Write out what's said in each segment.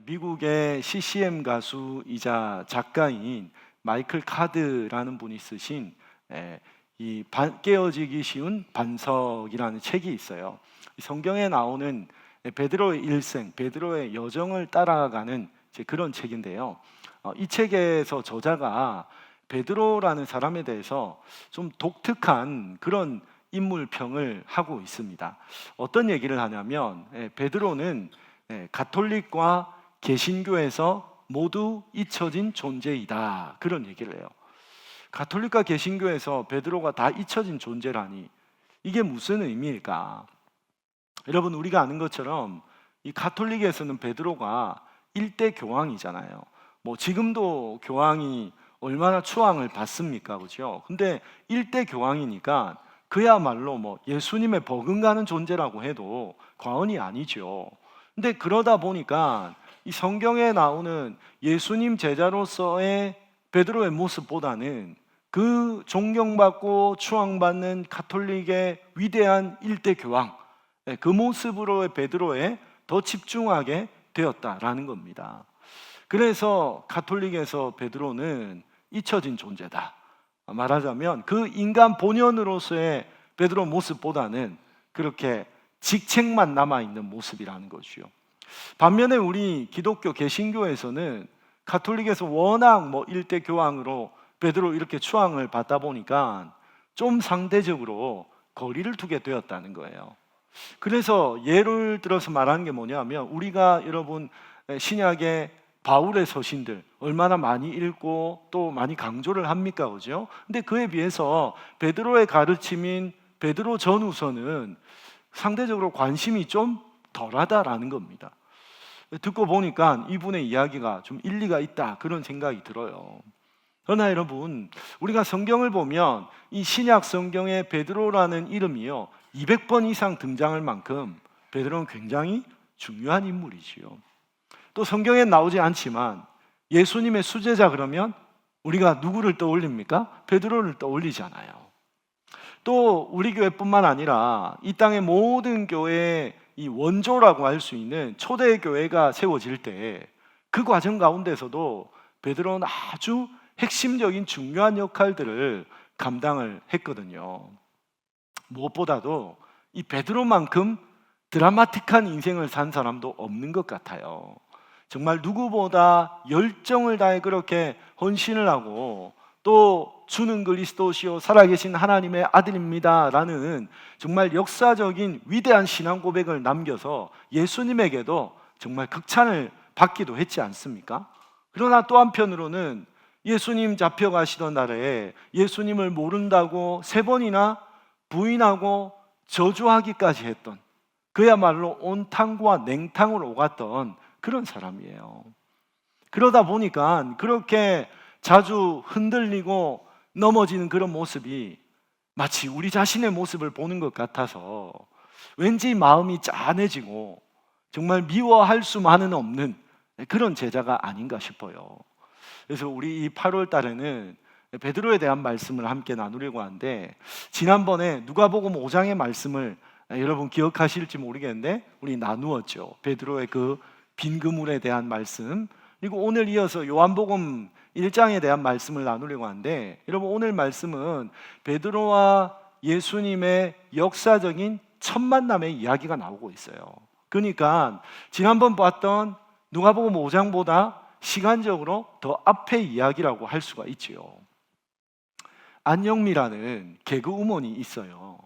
미국의 CCM 가수이자 작가인 마이클 카드라는 분이 쓰신 에, 이 반- 깨어지기 쉬운 반석이라는 책이 있어요. 이 성경에 나오는 베드로의 일생, 베드로의 여정을 따라가는 그런 책인데요. 어, 이 책에서 저자가 베드로라는 사람에 대해서 좀 독특한 그런 인물평을 하고 있습니다. 어떤 얘기를 하냐면 예, 베드로는 예, 가톨릭과 개신교에서 모두 잊혀진 존재이다. 그런 얘기를 해요. 가톨릭과 개신교에서 베드로가 다 잊혀진 존재라니 이게 무슨 의미일까? 여러분 우리가 아는 것처럼 이 가톨릭에서는 베드로가 일대 교황이잖아요. 뭐 지금도 교황이 얼마나 추앙을 받습니까? 그죠? 근데 일대 교황이니까 그야말로 뭐 예수님의 버금가는 존재라고 해도 과언이 아니죠. 근데 그러다 보니까 이 성경에 나오는 예수님 제자로서의 베드로의 모습보다는 그 존경받고 추앙받는 가톨릭의 위대한 일대 교황 네, 그 모습으로의 베드로에 더 집중하게 되었다라는 겁니다. 그래서 가톨릭에서 베드로는 잊혀진 존재다. 말하자면 그 인간 본연으로서의 베드로 모습보다는 그렇게 직책만 남아 있는 모습이라는 것이요. 반면에 우리 기독교 개신교에서는 가톨릭에서 워낙 뭐 일대 교황으로 베드로 이렇게 추앙을 받다 보니까 좀 상대적으로 거리를 두게 되었다는 거예요. 그래서 예를 들어서 말하는 게 뭐냐면 우리가 여러분 신약의 바울의 서신들 얼마나 많이 읽고 또 많이 강조를 합니까 그죠? 근데 그에 비해서 베드로의 가르침인 베드로 전후서는 상대적으로 관심이 좀 덜하다라는 겁니다. 듣고 보니까 이분의 이야기가 좀 일리가 있다 그런 생각이 들어요. 그러나 여러분 우리가 성경을 보면 이 신약 성경의 베드로라는 이름이요 200번 이상 등장할 만큼 베드로는 굉장히 중요한 인물이지요. 또 성경에 나오지 않지만 예수님의 수제자 그러면 우리가 누구를 떠올립니까? 베드로를 떠올리잖아요. 또 우리 교회뿐만 아니라 이 땅의 모든 교회의 이 원조라고 할 수 있는 초대 교회가 세워질 때 그 과정 가운데서도 베드로는 아주 핵심적인 중요한 역할들을 감당을 했거든요. 무엇보다도 이 베드로만큼 드라마틱한 인생을 산 사람도 없는 것 같아요. 정말 누구보다 열정을 다해 그렇게 헌신을 하고 또 주는 그리스도시요 살아계신 하나님의 아들입니다라는 정말 역사적인 위대한 신앙 고백을 남겨서 예수님에게도 정말 극찬을 받기도 했지 않습니까? 그러나 또 한편으로는 예수님 잡혀가시던 날에 예수님을 모른다고 세 번이나 부인하고 저주하기까지 했던 그야말로 온탕과 냉탕을 오갔던 그런 사람이에요. 그러다 보니까 그렇게 자주 흔들리고 넘어지는 그런 모습이 마치 우리 자신의 모습을 보는 것 같아서 왠지 마음이 짠해지고 정말 미워할 수만은 없는 그런 제자가 아닌가 싶어요. 그래서 우리 이 8월 달에는 베드로에 대한 말씀을 함께 나누려고 하는데 지난번에 누가복음 5장의 말씀을 여러분 기억하실지 모르겠는데 우리 나누었죠. 베드로의 그 빈 그물에 대한 말씀 그리고 오늘 이어서 요한복음 1장에 대한 말씀을 나누려고 하는데 여러분 오늘 말씀은 베드로와 예수님의 역사적인 첫 만남의 이야기가 나오고 있어요. 그러니까 지난번 봤던 누가복음 5장보다 시간적으로 더 앞의 이야기라고 할 수가 있지요. 안영미라는 개그 우먼이 있어요.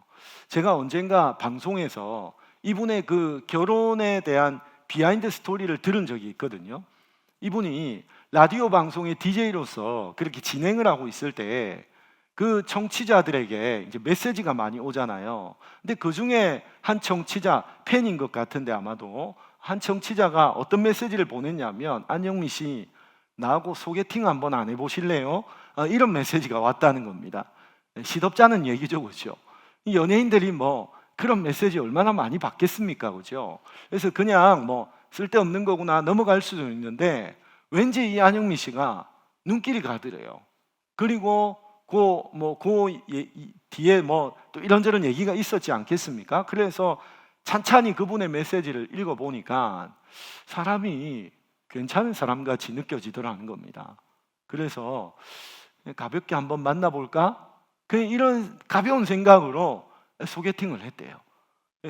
제가 언젠가 방송에서 이분의 그 결혼에 대한 비하인드 스토리를 들은 적이 있거든요. 이분이 라디오 방송의 DJ로서 그렇게 진행을 하고 있을 때 그 청취자들에게 이제 메시지가 많이 오잖아요. 근데 그 중에 한 청취자 팬인 것 같은데 아마도 한 청취자가 어떤 메시지를 보냈냐면 안영미 씨 나하고 소개팅 한번 안 해보실래요? 어, 이런 메시지가 왔다는 겁니다. 시덥잖은 얘기죠, 그렇죠? 이 연예인들이 뭐 그런 메시지 얼마나 많이 받겠습니까, 그렇죠? 그래서 그냥 뭐 쓸데없는 거구나 넘어갈 수도 있는데 왠지 이 안영미 씨가 눈길이 가더래요. 그리고 그 뭐 그 뒤에 뭐 또 이런저런 얘기가 있었지 않겠습니까? 그래서 찬찬히 그분의 메시지를 읽어 보니까 사람이 괜찮은 사람 같이 느껴지더라는 겁니다. 그래서 가볍게 한번 만나볼까? 그냥 이런 가벼운 생각으로 소개팅을 했대요.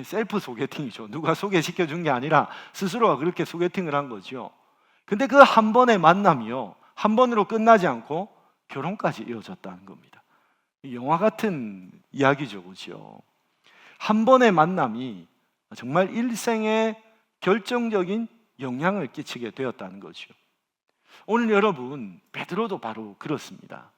셀프 소개팅이죠. 누가 소개시켜 준 게 아니라 스스로가 그렇게 소개팅을 한 거죠. 근데 그 한 번의 만남이요. 한 번으로 끝나지 않고 결혼까지 이어졌다는 겁니다. 영화 같은 이야기죠. 그죠? 한 번의 만남이 정말 일생에 결정적인 영향을 끼치게 되었다는 거죠. 오늘 여러분, 베드로도 바로 그렇습니다.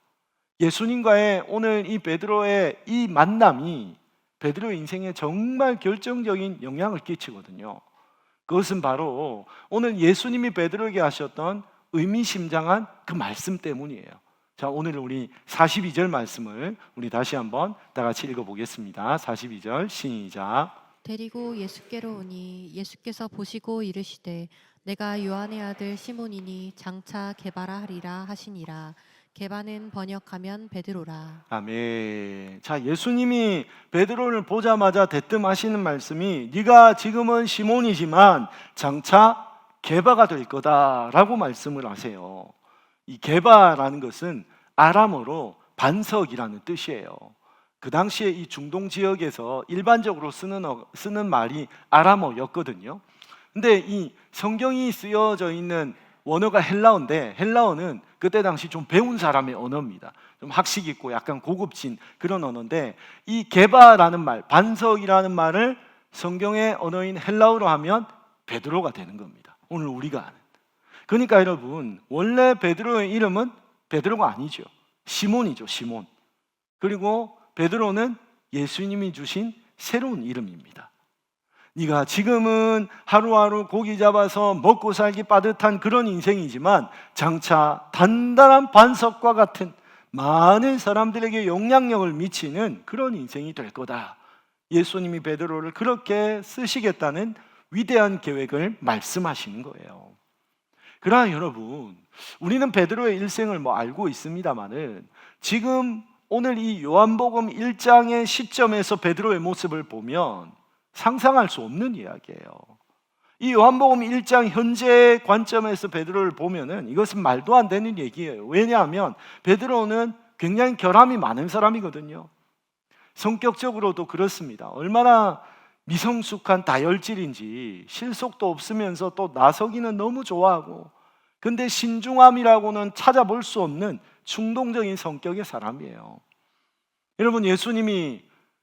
예수님과의 오늘 이 베드로의 이 만남이 베드로의 인생에 정말 결정적인 영향을 끼치거든요. 그것은 바로 오늘 예수님이 베드로에게 하셨던 의미심장한 그 말씀 때문이에요. 자, 오늘 우리 42절 말씀을 우리 다시 한번 다 같이 읽어 보겠습니다. 42절 시작. 데리고 예수께로 오니 예수께서 보시고 이르시되 내가 요한의 아들 시몬이니 장차 게바라 하리라 하시니라 게바는 번역하면 베드로라 아멘. 자, 예수님이 베드로를 보자마자 대뜸 하시는 말씀이 네가 지금은 시몬이지만 장차 게바가 될 거다라고 말씀을 하세요. 이 게바라는 것은 아람어로 반석이라는 뜻이에요. 그 당시에 이 중동 지역에서 일반적으로 쓰는 어- 쓰는 말이 아람어였거든요. 근데 이 성경이 쓰여져 있는 원어가 헬라어인데 헬라어는 그때 당시 좀 배운 사람의 언어입니다. 좀 학식 있고 약간 고급진 그런 언어인데 이 게바라는 말, 반석이라는 말을 성경의 언어인 헬라어로 하면 베드로가 되는 겁니다. 오늘 우리가 아는. 그러니까 여러분 원래 베드로의 이름은 베드로가 아니죠. 시몬이죠. 시몬. 그리고 베드로는 예수님이 주신 새로운 이름입니다. 네가 지금은 하루하루 고기 잡아서 먹고 살기 빠듯한 그런 인생이지만 장차 단단한 반석과 같은 많은 사람들에게 영향력을 미치는 그런 인생이 될 거다. 예수님이 베드로를 그렇게 쓰시겠다는 위대한 계획을 말씀하시는 거예요. 그러나 여러분, 우리는 베드로의 일생을 뭐 알고 있습니다만은 지금 오늘 이 요한복음 1장의 시점에서 베드로의 모습을 보면 상상할 수 없는 이야기예요. 이 요한복음 1장 현재 관점에서 베드로를 보면은 이것은 말도 안 되는 얘기예요. 왜냐하면 베드로는 굉장히 결함이 많은 사람이거든요. 성격적으로도 그렇습니다. 얼마나 미성숙한 다혈질인지 실속도 없으면서 또 나서기는 너무 좋아하고 근데 신중함이라고는 찾아볼 수 없는 충동적인 성격의 사람이에요. 여러분 예수님이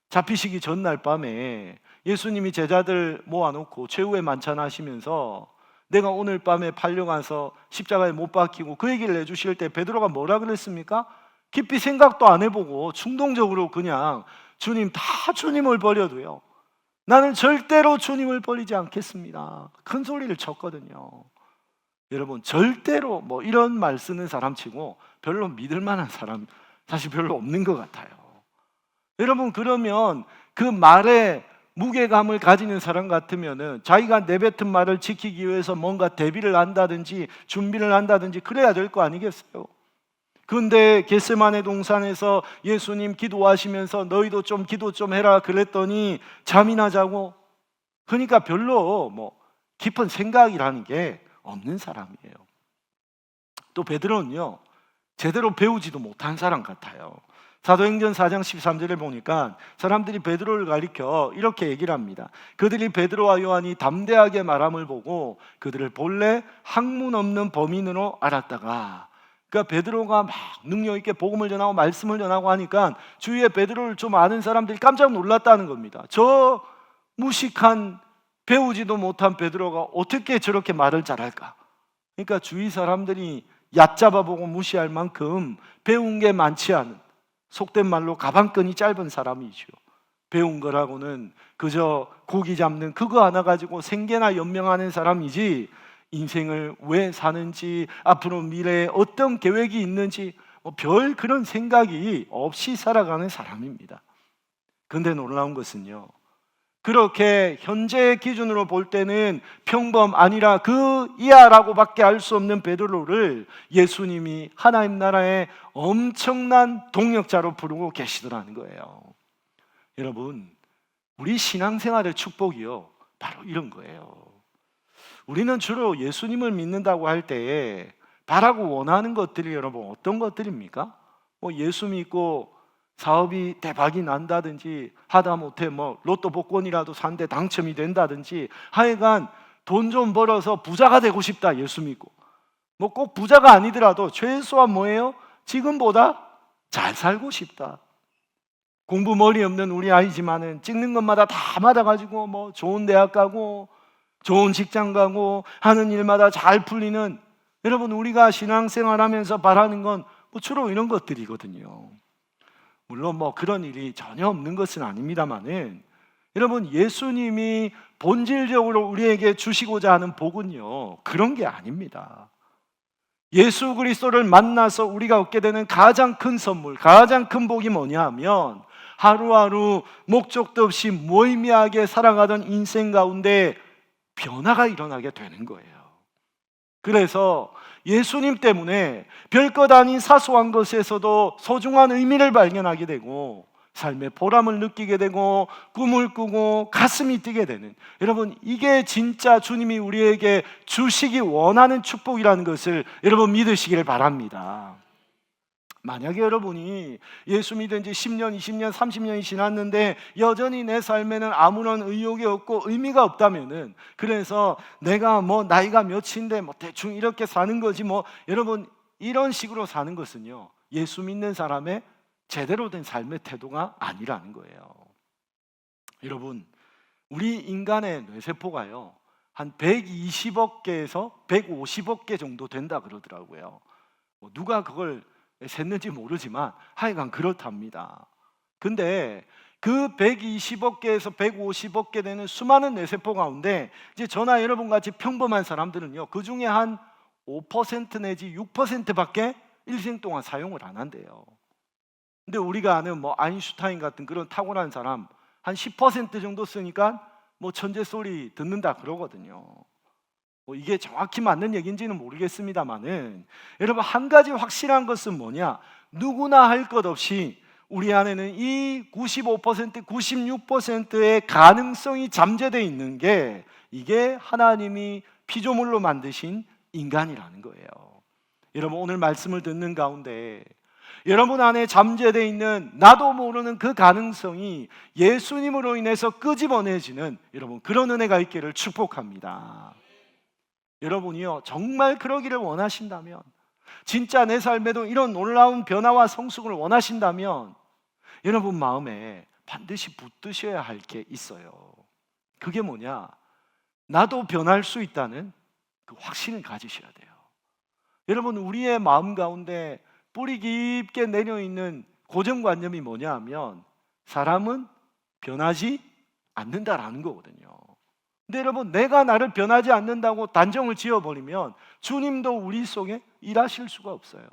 잡히시기 전날 밤에 예수님이 제자들 모아놓고 최후의 만찬 하시면서 내가 오늘 밤에 팔려가서 십자가에 못 박히고 그 얘기를 해주실 때 베드로가 뭐라 그랬습니까? 깊이 생각도 안 해보고 충동적으로 그냥 주님 다 주님을 버려도요. 나는 절대로 주님을 버리지 않겠습니다. 큰 소리를 쳤거든요. 여러분 절대로 뭐 이런 말 쓰는 사람 치고 별로 믿을 만한 사람 사실 별로 없는 것 같아요. 여러분 그러면 그 말에 무게감을 가지는 사람 같으면은 자기가 내뱉은 말을 지키기 위해서 뭔가 대비를 한다든지 준비를 한다든지 그래야 될 거 아니겠어요? 근데 겟세마네 동산에서 예수님 기도하시면서 너희도 좀 기도 좀 해라 그랬더니 잠이나 자고 그러니까 별로 뭐 깊은 생각이라는 게 없는 사람이에요. 또 베드로는요 제대로 배우지도 못한 사람 같아요. 사도행전 4장 13절에 보니까 사람들이 베드로를 가리켜 이렇게 얘기를 합니다. 그들이 베드로와 요한이 담대하게 말함을 보고 그들을 본래 학문 없는 범인으로 알았다가 그러니까 베드로가 막 능력 있게 복음을 전하고 말씀을 전하고 하니까 주위에 베드로를 좀 아는 사람들이 깜짝 놀랐다는 겁니다. 저 무식한 배우지도 못한 베드로가 어떻게 저렇게 말을 잘할까? 그러니까 주위 사람들이 얕잡아 보고 무시할 만큼 배운 게 많지 않은 속된 말로 가방끈이 짧은 사람이죠. 배운 거라고는 그저 고기 잡는 그거 하나 가지고 생계나 연명하는 사람이지 인생을 왜 사는지 앞으로 미래에 어떤 계획이 있는지 뭐 별 그런 생각이 없이 살아가는 사람입니다. 근데 놀라운 것은요. 그렇게 현재의 기준으로 볼 때는 평범 아니라 그 이하라고밖에 알 수 없는 베드로를 예수님이 하나님 나라의 엄청난 동력자로 부르고 계시더라는 거예요. 여러분, 우리 신앙생활의 축복이요. 바로 이런 거예요. 우리는 주로 예수님을 믿는다고 할 때에 바라고 원하는 것들이 여러분 어떤 것들입니까? 뭐 예수 믿고 사업이 대박이 난다든지 하다못해 뭐 로또 복권이라도 산데 당첨이 된다든지 하여간 돈 좀 벌어서 부자가 되고 싶다 예수 믿고 뭐 꼭 부자가 아니더라도 최소한 뭐예요? 지금보다 잘 살고 싶다. 공부 머리 없는 우리 아이지만은 찍는 것마다 다 맞아가지고 뭐 좋은 대학 가고 좋은 직장 가고 하는 일마다 잘 풀리는 여러분 우리가 신앙생활하면서 바라는 건 뭐 주로 이런 것들이거든요. 물론 뭐 그런 일이 전혀 없는 것은 아닙니다만은 여러분 예수님이 본질적으로 우리에게 주시고자 하는 복은요 그런 게 아닙니다. 예수 그리스도를 만나서 우리가 얻게 되는 가장 큰 선물, 가장 큰 복이 뭐냐 하면 하루하루 목적도 없이 무의미하게 살아가던 인생 가운데 변화가 일어나게 되는 거예요. 그래서 예수님 때문에 별것 아닌 사소한 것에서도 소중한 의미를 발견하게 되고 삶의 보람을 느끼게 되고 꿈을 꾸고 가슴이 뛰게 되는 여러분 이게 진짜 주님이 우리에게 주시기 원하는 축복이라는 것을 여러분 믿으시기를 바랍니다. 만약에 여러분이 예수 믿은 지 10년, 20년, 30년이 지났는데 여전히 내 삶에는 아무런 의욕이 없고 의미가 없다면은 그래서 내가 뭐 나이가 몇인데 뭐 대충 이렇게 사는 거지 뭐 여러분 이런 식으로 사는 것은요 예수 믿는 사람의 제대로 된 삶의 태도가 아니라는 거예요. 여러분 우리 인간의 뇌세포가요 한 120억 개에서 150억 개 정도 된다 그러더라고요. 뭐 누가 그걸 셌는지 모르지만 하여간 그렇답니다. 근데 그 120억 개에서 150억 개 되는 수많은 뇌세포 가운데 이제 저나 여러분 같이 평범한 사람들은요. 그 중에 한 5% 내지 6%밖에 일생 동안 사용을 안 한대요. 근데 우리가 아는 뭐 아인슈타인 같은 그런 탁월한 사람 한 10% 정도 쓰니까 뭐 천재 소리 듣는다 그러거든요. 뭐 이게 정확히 맞는 얘기인지는 모르겠습니다만은 여러분 한 가지 확실한 것은 뭐냐? 누구나 할 것 없이 우리 안에는 이 95% 96%의 가능성이 잠재되어 있는 게 이게 하나님이 피조물로 만드신 인간이라는 거예요. 여러분 오늘 말씀을 듣는 가운데 여러분 안에 잠재되어 있는 나도 모르는 그 가능성이 예수님으로 인해서 끄집어내지는 여러분 그런 은혜가 있기를 축복합니다. 여러분이요 정말 그러기를 원하신다면 진짜 내 삶에도 이런 놀라운 변화와 성숙을 원하신다면 여러분 마음에 반드시 붙드셔야 할 게 있어요. 그게 뭐냐? 나도 변할 수 있다는 그 확신을 가지셔야 돼요. 여러분 우리의 마음 가운데 뿌리 깊게 내려 있는 고정관념이 뭐냐 하면 사람은 변하지 않는다라는 거거든요. 근데 여러분 내가 나를 변하지 않는다고 단정을 지어버리면 주님도 우리 속에 일하실 수가 없어요.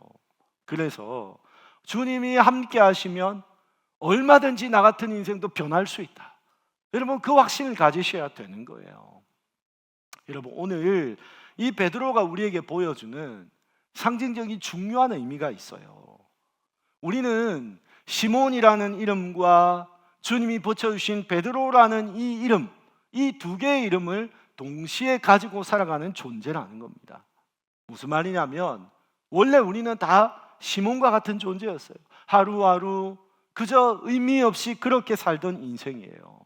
그래서 주님이 함께 하시면 얼마든지 나 같은 인생도 변할 수 있다. 여러분 그 확신을 가지셔야 되는 거예요. 여러분 오늘 이 베드로가 우리에게 보여주는 상징적인 중요한 의미가 있어요. 우리는 시몬이라는 이름과 주님이 붙여주신 베드로라는 이 이름 이 두 개의 이름을 동시에 가지고 살아가는 존재라는 겁니다. 무슨 말이냐면 원래 우리는 다 시몬과 같은 존재였어요. 하루하루 그저 의미 없이 그렇게 살던 인생이에요.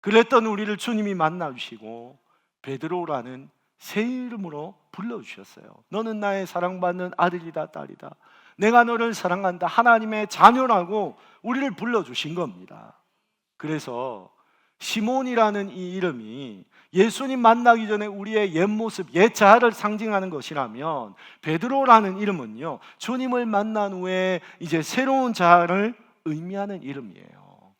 그랬던 우리를 주님이 만나 주시고 베드로라는 새 이름으로 불러 주셨어요. 너는 나의 사랑받는 아들이다 딸이다. 내가 너를 사랑한다. 하나님의 자녀라고 우리를 불러 주신 겁니다. 그래서 시몬이라는 이 이름이 예수님 만나기 전에 우리의 옛 모습, 옛 자아를 상징하는 것이라면 베드로라는 이름은요. 주님을 만난 후에 이제 새로운 자아를 의미하는 이름이에요.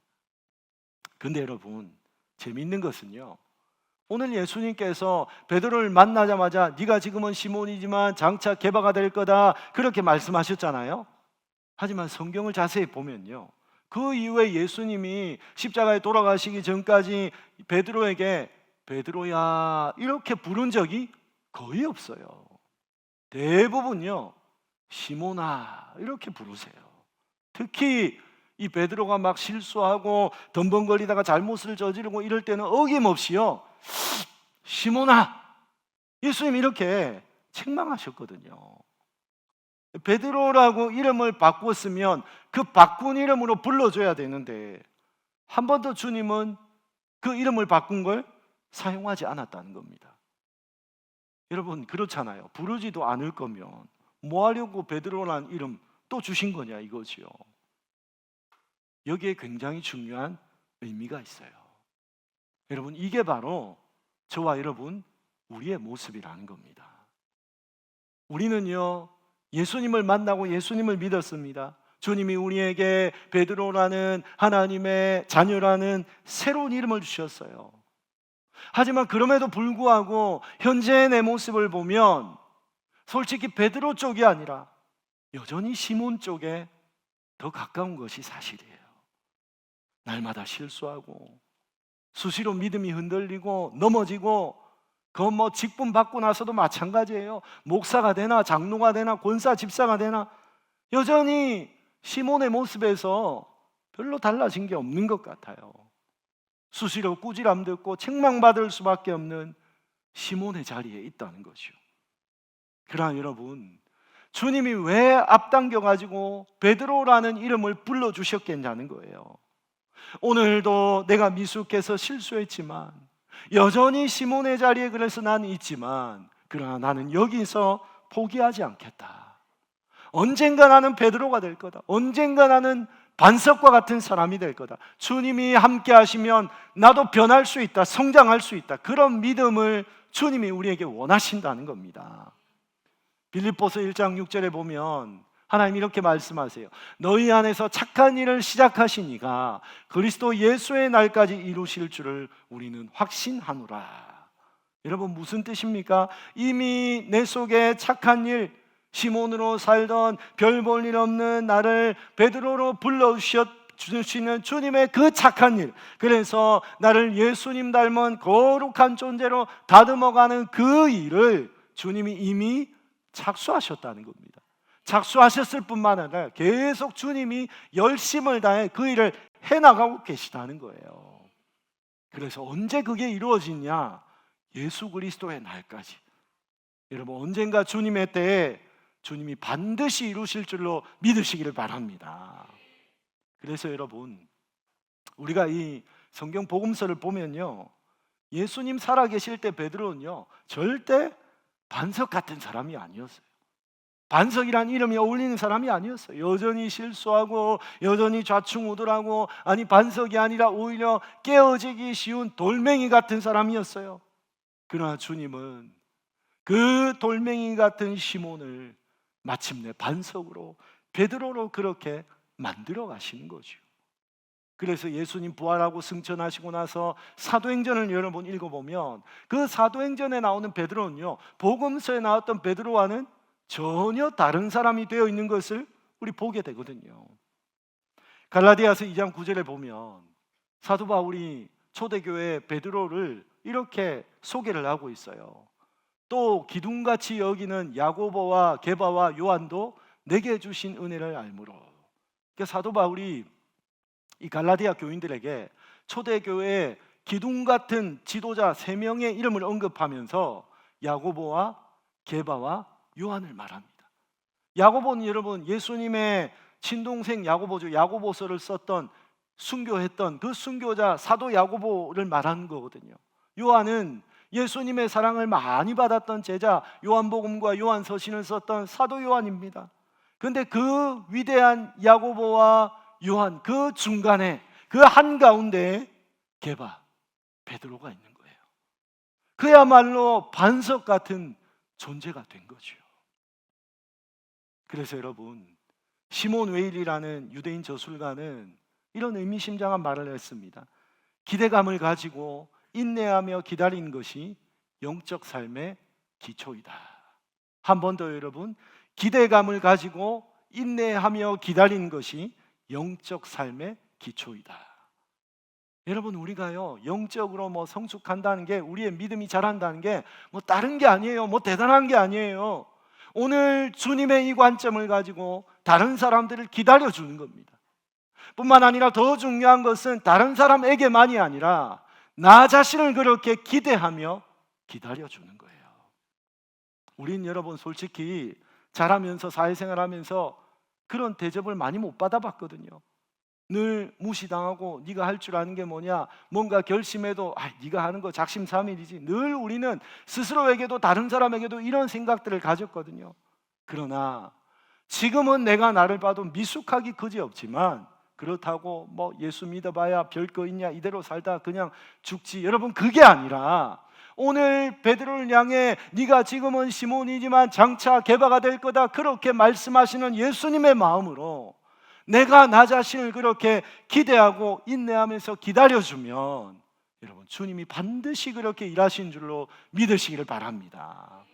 근데 여러분, 재밌는 것은요. 오늘 예수님께서 베드로를 만나자마자 네가 지금은 시몬이지만 장차 개바가 될 거다 그렇게 말씀하셨잖아요. 하지만 성경을 자세히 보면요. 그 이후에 예수님이 십자가에 돌아가시기 전까지 베드로에게 베드로야 이렇게 부른 적이 거의 없어요. 대부분요. 시몬아 이렇게 부르세요. 특히 이 베드로가 막 실수하고 덤벙거리다가 잘못을 저지르고 이럴 때는 어김없이요. 시몬아 예수님 이렇게 책망하셨거든요. 베드로라고 이름을 바꿨으면 그 바꾼 이름으로 불러줘야 되는데 한 번도 주님은 그 이름을 바꾼 걸 사용하지 않았다는 겁니다. 여러분 그렇잖아요. 부르지도 않을 거면 뭐 하려고 베드로라는 이름 또 주신 거냐 이거지요. 여기에 굉장히 중요한 의미가 있어요. 여러분 이게 바로 저와 여러분 우리의 모습이라는 겁니다. 우리는요 예수님을 만나고 예수님을 믿었습니다. 주님이 우리에게 베드로라는 하나님의 자녀라는 새로운 이름을 주셨어요. 하지만 그럼에도 불구하고 현재의 내 모습을 보면 솔직히 베드로 쪽이 아니라 여전히 시몬 쪽에 더 가까운 것이 사실이에요. 날마다 실수하고 수시로 믿음이 흔들리고 넘어지고 그건 뭐 직분 받고 나서도 마찬가지예요. 목사가 되나 장로가 되나 권사 집사가 되나 여전히 시몬의 모습에서 별로 달라진 게 없는 것 같아요. 수시로 꾸지람 듣고 책망받을 수밖에 없는 시몬의 자리에 있다는 것이요. 그러나 여러분, 주님이 왜 앞당겨 가지고 베드로라는 이름을 불러 주셨겠냐는 거예요. 오늘도 내가 미숙해서 실수했지만 여전히 시몬의 자리에 그래서 나는 있지만 그러나 나는 여기서 포기하지 않겠다. 언젠가 나는 베드로가 될 거다. 언젠가 나는 반석과 같은 사람이 될 거다. 주님이 함께 하시면 나도 변할 수 있다. 성장할 수 있다. 그런 믿음을 주님이 우리에게 원하신다는 겁니다. 빌립보서 1장 6절에 보면 하나님 이렇게 말씀하세요. 너희 안에서 착한 일을 시작하시니가 그리스도 예수의 날까지 이루실 줄을 우리는 확신하노라. 여러분 무슨 뜻입니까? 이미 내 속에 착한 일 시몬으로 살던 별 볼 일 없는 나를 베드로로 불러 주시는 주님의 그 착한 일. 그래서 나를 예수님 닮은 거룩한 존재로 다듬어가는 그 일을 주님이 이미 착수하셨다는 겁니다. 착수하셨을 뿐만 아니라 계속 주님이 열심을 다해 그 일을 해나가고 계시다는 거예요. 그래서 언제 그게 이루어지냐? 예수 그리스도의 날까지. 여러분, 언젠가 주님의 때에 주님이 반드시 이루실 줄로 믿으시기를 바랍니다. 그래서 여러분, 우리가 이 성경 복음서를 보면요. 예수님 살아 계실 때 베드로는요, 절대 반석 같은 사람이 아니었어요. 반석이란 이름이 어울리는 사람이 아니었어요. 여전히 실수하고 여전히 좌충우돌하고 아니 반석이 아니라 오히려 깨어지기 쉬운 돌멩이 같은 사람이었어요. 그러나 주님은 그 돌멩이 같은 시몬을 마침내 반석으로 베드로로 그렇게 만들어 가시는 거죠. 그래서 예수님 부활하고 승천하시고 나서 사도행전을 여러분 읽어보면 그 사도행전에 나오는 베드로는요 복음서에 나왔던 베드로와는 전혀 다른 사람이 되어 있는 것을 우리 보게 되거든요. 갈라디아서 2장 9절에 보면 사도 바울이 초대교회 베드로를 이렇게 소개를 하고 있어요. 또 기둥같이 여기는 야고보와 게바와 요한도 내게 주신 은혜를 알므로. 그러니까 사도 바울이 이 갈라디아 교인들에게 초대교회 기둥 같은 지도자 세 명의 이름을 언급하면서 야고보와 게바와 요한을 말합니다. 야고보는 여러분 예수님의 친동생 야고보죠. 야고보서를 썼던 순교했던 그 순교자 사도 야고보를 말하는 거거든요. 요한은 예수님의 사랑을 많이 받았던 제자 요한복음과 요한서신을 썼던 사도 요한입니다. 근데 그 위대한 야고보와 요한 그 중간에 그 한가운데 개바 베드로가 있는 거예요. 그야말로 반석 같은 존재가 된 거죠. 그래서 여러분 시몬 웨일이라는 유대인 저술가는 이런 의미심장한 말을 했습니다. 기대감을 가지고 인내하며 기다리는 것이 영적 삶의 기초이다. 한 번 더 여러분 기대감을 가지고 인내하며 기다리는 것이 영적 삶의 기초이다. 여러분 우리가요 영적으로 뭐 성숙한다는 게 우리의 믿음이 자란다는 게 뭐 다른 게 아니에요. 뭐 대단한 게 아니에요. 오늘 주님의 이 관점을 가지고 다른 사람들을 기다려 주는 겁니다. 뿐만 아니라 더 중요한 것은 다른 사람에게만이 아니라 나 자신을 그렇게 기대하며 기다려 주는 거예요. 우린 여러분 솔직히 자라면서 사회생활 하면서 그런 대접을 많이 못 받아봤거든요. 늘 무시당하고 네가 할 줄 아는 게 뭐냐? 뭔가 결심해도 아 네가 하는 거 작심삼일이지. 늘 우리는 스스로에게도 다른 사람에게도 이런 생각들을 가졌거든요. 그러나 지금은 내가 나를 봐도 미숙하기 그지없지만 그렇다고 뭐 예수 믿어봐야 별거 있냐? 이대로 살다 그냥 죽지. 여러분 그게 아니라 오늘 베드로를 향해 네가 지금은 시몬이지만 장차 개바가 될 거다. 그렇게 말씀하시는 예수님의 마음으로 내가 나 자신을 그렇게 기대하고 인내하면서 기다려주면 여러분 주님이 반드시 그렇게 일하신 줄로 믿으시기를 바랍니다.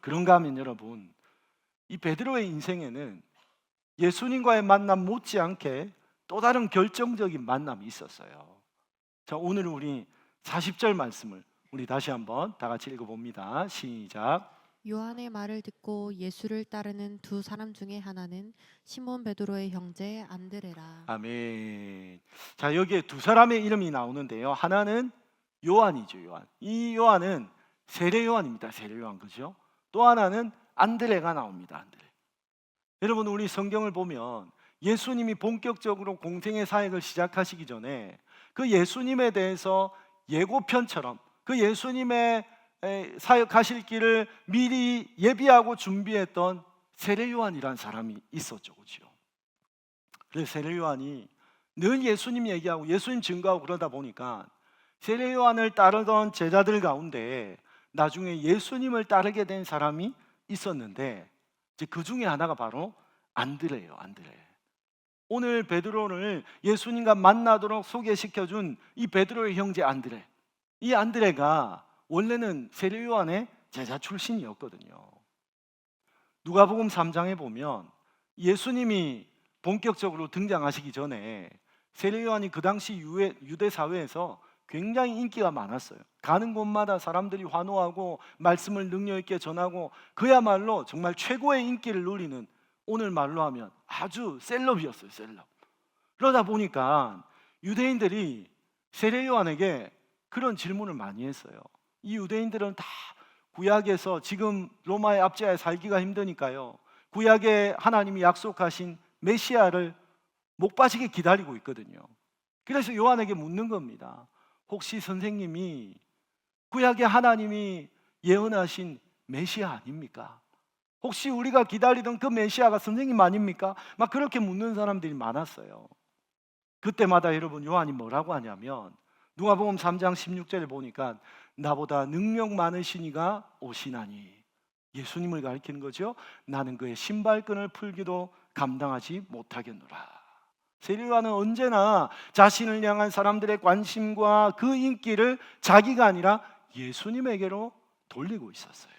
그런가 하면 여러분 이 베드로의 인생에는 예수님과의 만남 못지않게 또 다른 결정적인 만남이 있었어요. 자 오늘 우리 40절 말씀을 우리 다시 한번 다 같이 읽어봅니다. 시작. 요한의 말을 듣고 예수를 따르는 두 사람 중에 하나는 시몬 베드로의 형제 안드레라. 아멘. 자, 여기에 두 사람의 이름이 나오는데요. 하나는 요한이죠, 요한. 이 요한은 세례 요한입니다. 세례 요한 그죠? 또 하나는 안드레가 나옵니다. 안드레. 여러분 우리 성경을 보면 예수님이 본격적으로 공생의 사역을 시작하시기 전에 그 예수님에 대해서 예고편처럼 그 예수님의 에, 사역하실 길을 미리 예비하고 준비했던 세례 요한이라는 사람이 있었죠. 그렇죠? 그래서 세례 요한이 늘 예수님 얘기하고 예수님 증거하고 그러다 보니까 세례 요한을 따르던 제자들 가운데 나중에 예수님을 따르게 된 사람이 있었는데 이제 그 중에 하나가 바로 안드레예요. 안드레. 오늘 베드로를 예수님과 만나도록 소개시켜 준 이 베드로의 형제 안드레. 이 안드레가 원래는 세례 요한의 제자 출신이었거든요. 누가복음 3장에 보면 예수님이 본격적으로 등장하시기 전에 세례 요한이 그 당시 유해- 유대 사회에서 굉장히 인기가 많았어요. 가는 곳마다 사람들이 환호하고 말씀을 능력 있게 전하고 그야말로 정말 최고의 인기를 누리는 오늘 말로 하면 아주 셀럽이었어요. 셀럽. 그러다 보니까 유대인들이 세례 요한에게 그런 질문을 많이 했어요. 이 유대인들은 다 구약에서 지금 로마의 압제하에 살기가 힘드니까요. 구약에 하나님이 약속하신 메시아를 목 빠지게 기다리고 있거든요. 그래서 요한에게 묻는 겁니다. 혹시 선생님이 구약에 하나님이 예언하신 메시아 아닙니까? 혹시 우리가 기다리던 그 메시아가 선생님 아닙니까? 막 그렇게 묻는 사람들이 많았어요. 그때마다 여러분 요한이 뭐라고 하냐면 누가복음 3장 16절에 보니까 나보다 능력 많으신 이가 오시나니 예수님을 가리키는 거죠. 나는 그의 신발끈을 풀기도 감당하지 못하겠노라. 세례요한은 언제나 자신을 향한 사람들의 관심과 그 인기를 자기가 아니라 예수님에게로 돌리고 있었어요.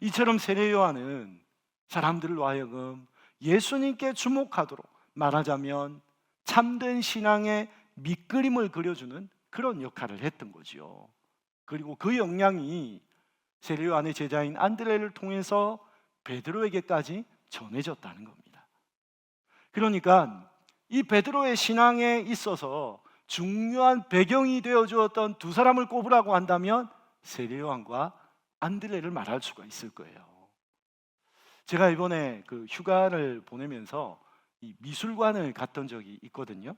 이처럼 세례요한은 사람들로 하여금 예수님께 주목하도록 말하자면 참된 신앙의 밑그림을 그려주는 그런 역할을 했던 거지요. 그리고 그 역량이 세례요한의 제자인 안드레를 통해서 베드로에게까지 전해졌다는 겁니다. 그러니까 이 베드로의 신앙에 있어서 중요한 배경이 되어 주었던 두 사람을 꼽으라고 한다면 세례요한과 안드레를 말할 수가 있을 거예요. 제가 이번에 그 휴가를 보내면서 이 미술관을 갔던 적이 있거든요.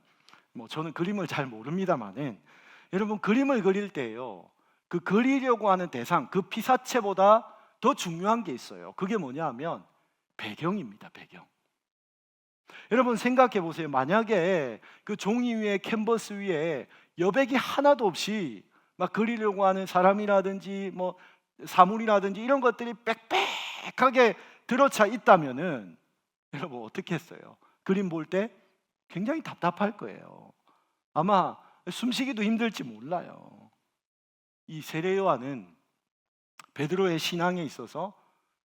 뭐 저는 그림을 잘 모릅니다만은 여러분 그림을 그릴 때요. 그 그리려고 하는 대상, 그 피사체보다 더 중요한 게 있어요. 그게 뭐냐면 배경입니다. 배경. 여러분 생각해 보세요. 만약에 그 종이 위에 캔버스 위에 여백이 하나도 없이 막 그리려고 하는 사람이라든지 뭐 사물이라든지 이런 것들이 빽빽하게 들어차 있다면은 여러분 어떻게 했어요? 그림 볼 때 굉장히 답답할 거예요. 아마 숨쉬기도 힘들지 몰라요. 이 세례 요한은 베드로의 신앙에 있어서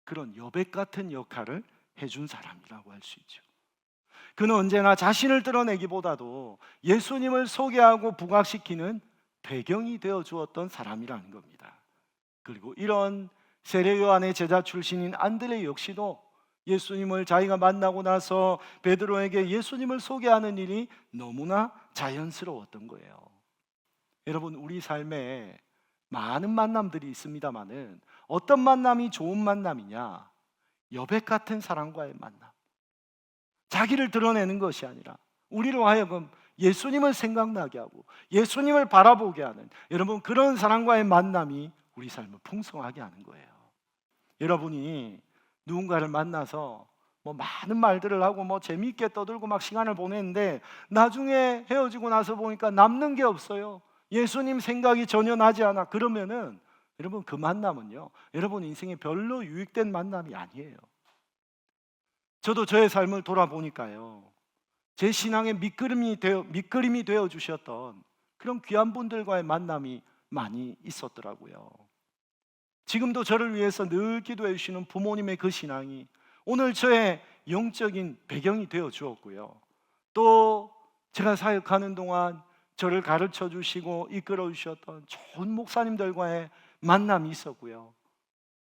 그런 여백 같은 역할을 해준 사람이라고 할 수 있죠. 그는 언제나 자신을 드러내기보다도 예수님을 소개하고 부각시키는 배경이 되어 주었던 사람이라는 겁니다. 그리고 이런 세례 요한의 제자 출신인 안드레 역시도 예수님을 자기가 만나고 나서 베드로에게 예수님을 소개하는 일이 너무나 자연스러웠던 거예요. 여러분 우리 삶에 많은 만남들이 있습니다만은 어떤 만남이 좋은 만남이냐? 여백 같은 사람과의 만남. 자기를 드러내는 것이 아니라 우리로 하여금 예수님을 생각나게 하고 예수님을 바라보게 하는 여러분 그런 사람과의 만남이 우리 삶을 풍성하게 하는 거예요. 여러분이 누군가를 만나서 뭐 많은 말들을 하고 뭐 재미있게 떠들고 막 시간을 보내는데 나중에 헤어지고 나서 보니까 남는 게 없어요. 예수님 생각이 전혀 나지 않아. 그러면은 여러분 그 만남은요. 여러분 인생에 별로 유익된 만남이 아니에요. 저도 저의 삶을 돌아보니까요. 제 신앙의 밑그림이 되어 밑그림이 되어 주셨던 그런 귀한 분들과의 만남이 많이 있었더라고요. 지금도 저를 위해서 늘 기도해 주시는 부모님의 그 신앙이 오늘 저의 영적인 배경이 되어 주었고요. 또 제가 사역하는 동안 저를 가르쳐 주시고 이끌어 주셨던 좋은 목사님들과의 만남이 있었고요.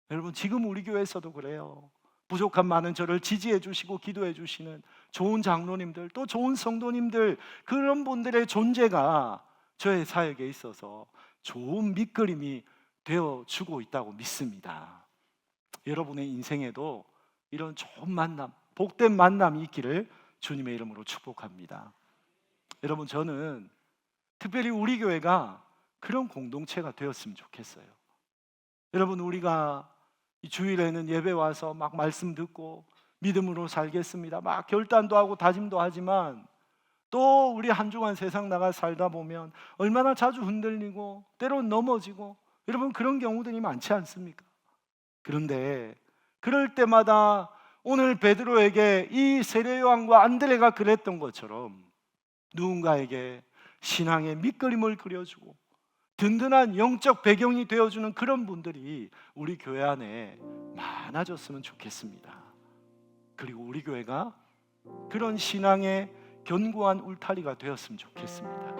여러분 지금 우리 교회에서도 그래요. 부족한 많은 저를 지지해 주시고 기도해 주시는 좋은 장로님들 또 좋은 성도님들 그런 분들의 존재가 저의 사역에 있어서 좋은 밑그림이 되어 주고 있다고 믿습니다. 여러분의 인생에도 이런 좋은 만남, 복된 만남이 있기를 주님의 이름으로 축복합니다. 여러분 저는 특별히 우리 교회가 그런 공동체가 되었으면 좋겠어요. 여러분 우리가 이 주일에는 예배 와서 막 말씀 듣고 믿음으로 살겠습니다. 막 결단도 하고 다짐도 하지만 또 우리 한 주간 세상 나가 살다 보면 얼마나 자주 흔들리고 때론 넘어지고 여러분 그런 경우들이 많지 않습니까? 그런데 그럴 때마다 오늘 베드로에게 이 세례 요한과 안드레가 그랬던 것처럼 누군가에게 신앙의 밑그림을 그려주고 든든한 영적 배경이 되어주는 그런 분들이 우리 교회 안에 많아졌으면 좋겠습니다. 그리고 우리 교회가 그런 신앙의 견고한 울타리가 되었으면 좋겠습니다.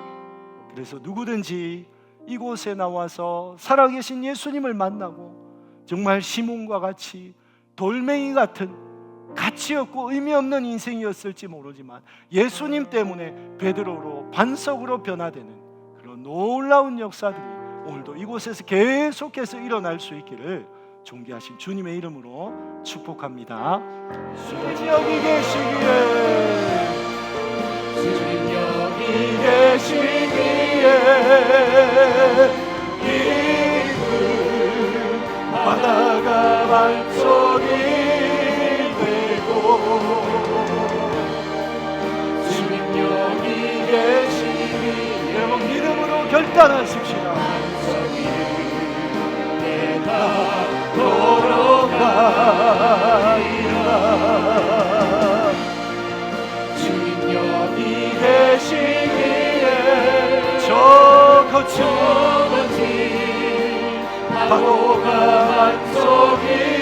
그래서 누구든지 이곳에 나와서 살아계신 예수님을 만나고 정말 시몬과 같이 돌멩이 같은 가치 없고 의미 없는 인생이었을지 모르지만 예수님 때문에 베드로로 반석으로 변화되는 그런 놀라운 역사들이 오늘도 이곳에서 계속해서 일어날 수 있기를 존귀하신 주님의 이름으로 축복합니다. 주님 여기 계시기에 주님 여기 계시기에 이그 바다가 되고 주님 여기 계시기에 여러분 믿음으로 결단하십시다 내가 걸어가리라. 주님 여기 계시기에 저 거친 바로가 반석이